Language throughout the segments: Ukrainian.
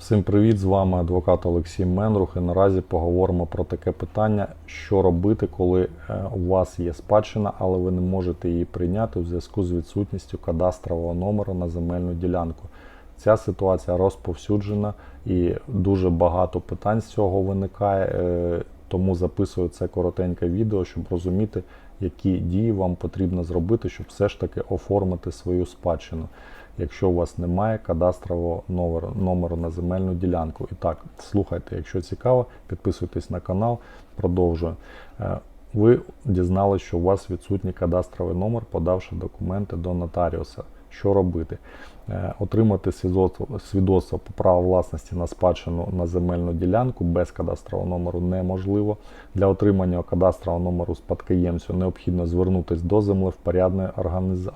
Всім привіт! З вами адвокат Олексій Менрух. І наразі поговоримо про таке питання, що робити, коли е, у вас є спадщина, але ви не можете її прийняти у зв'язку з відсутністю кадастрового номеру на земельну ділянку. Ця ситуація розповсюджена і дуже багато питань з цього виникає. Тому записую це коротеньке відео, щоб розуміти, які дії вам потрібно зробити, щоб все ж таки оформити свою спадщину якщо у вас немає кадастрового номеру, номеру на земельну ділянку. І так, слухайте, якщо цікаво, підписуйтесь на канал, продовжую. Е, Ви дізналися, що у вас відсутній кадастровий номер, подавши документи до нотаріуса. Що робити? Е, Отримати свідоцтво, по праву власності на спадщину на земельну ділянку без кадастрового номеру неможливо. Для отримання кадастрового номеру спадкоємцю необхідно звернутися до землевпорядної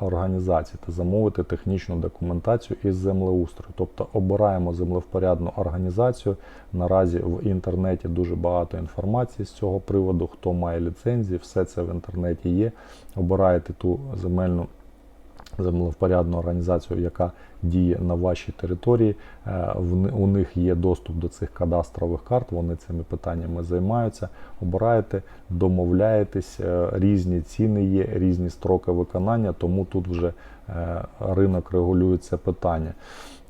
організації та замовити технічну документацію із землеустрою. Тобто обираємо землевпорядну організацію. Наразі в інтернеті дуже багато інформації з цього приводу, хто має ліцензії, все це в інтернеті є. Обираєте ту земельну землевпорядну організацію, яка діє на вашій території. Е, У них є доступ до цих кадастрових карт, вони цими питаннями займаються. Обираєте, домовляєтесь, е, різні ціни є, різні строки виконання, тому тут вже е, ринок регулює це питання.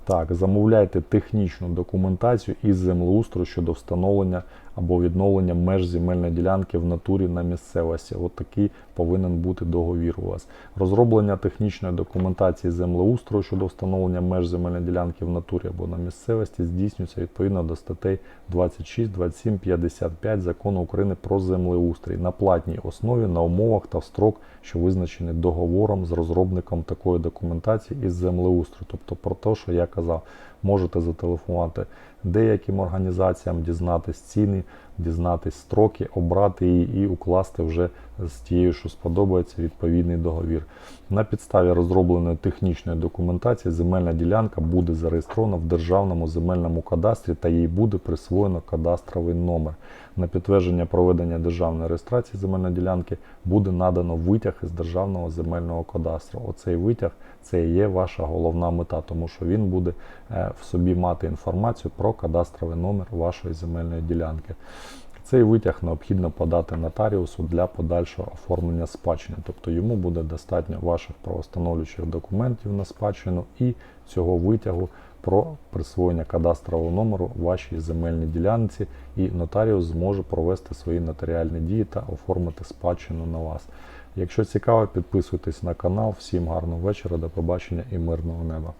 Так, замовляйте технічну документацію із землеустрою щодо встановлення або відновлення меж земельної ділянки в натурі на місцевості. От такий повинен бути договір у вас. Розроблення технічної документації землеустрою щодо встановлення меж земельної ділянки в натурі або на місцевості здійснюється відповідно до статей 26, 27, 55 Закону України про землеустрій на платній основі на умовах та в строк, що визначені договором з розробником такої документації із землеустрою. Тобто про те, що я казав, можете зателефонувати деяким організаціям, дізнатись ціни, дізнатись строки, обрати її і укласти вже з тією, що сподобається, відповідний договір. На підставі розробленої технічної документації земельна ділянка буде зареєстрована в державному земельному кадастрі та їй буде присвоєно кадастровий номер. На підтвердження проведення державної реєстрації земельної ділянки буде надано витяг із державного земельного кадастру. Оцей витяг це і є ваша головна мета, тому що він буде е, в собі мати інформацію про кадастровий номер вашої земельної ділянки. Цей витяг необхідно подати нотаріусу для подальшого оформлення спадщини, тобто йому буде достатньо ваших правостановлюючих документів на спадщину і цього витягу про присвоєння кадастрового номеру вашій земельній ділянці, і нотаріус зможе провести свої нотаріальні дії та оформити спадщину на вас. Якщо цікаво, підписуйтесь на канал. Всім гарного вечора, до побачення і мирного неба.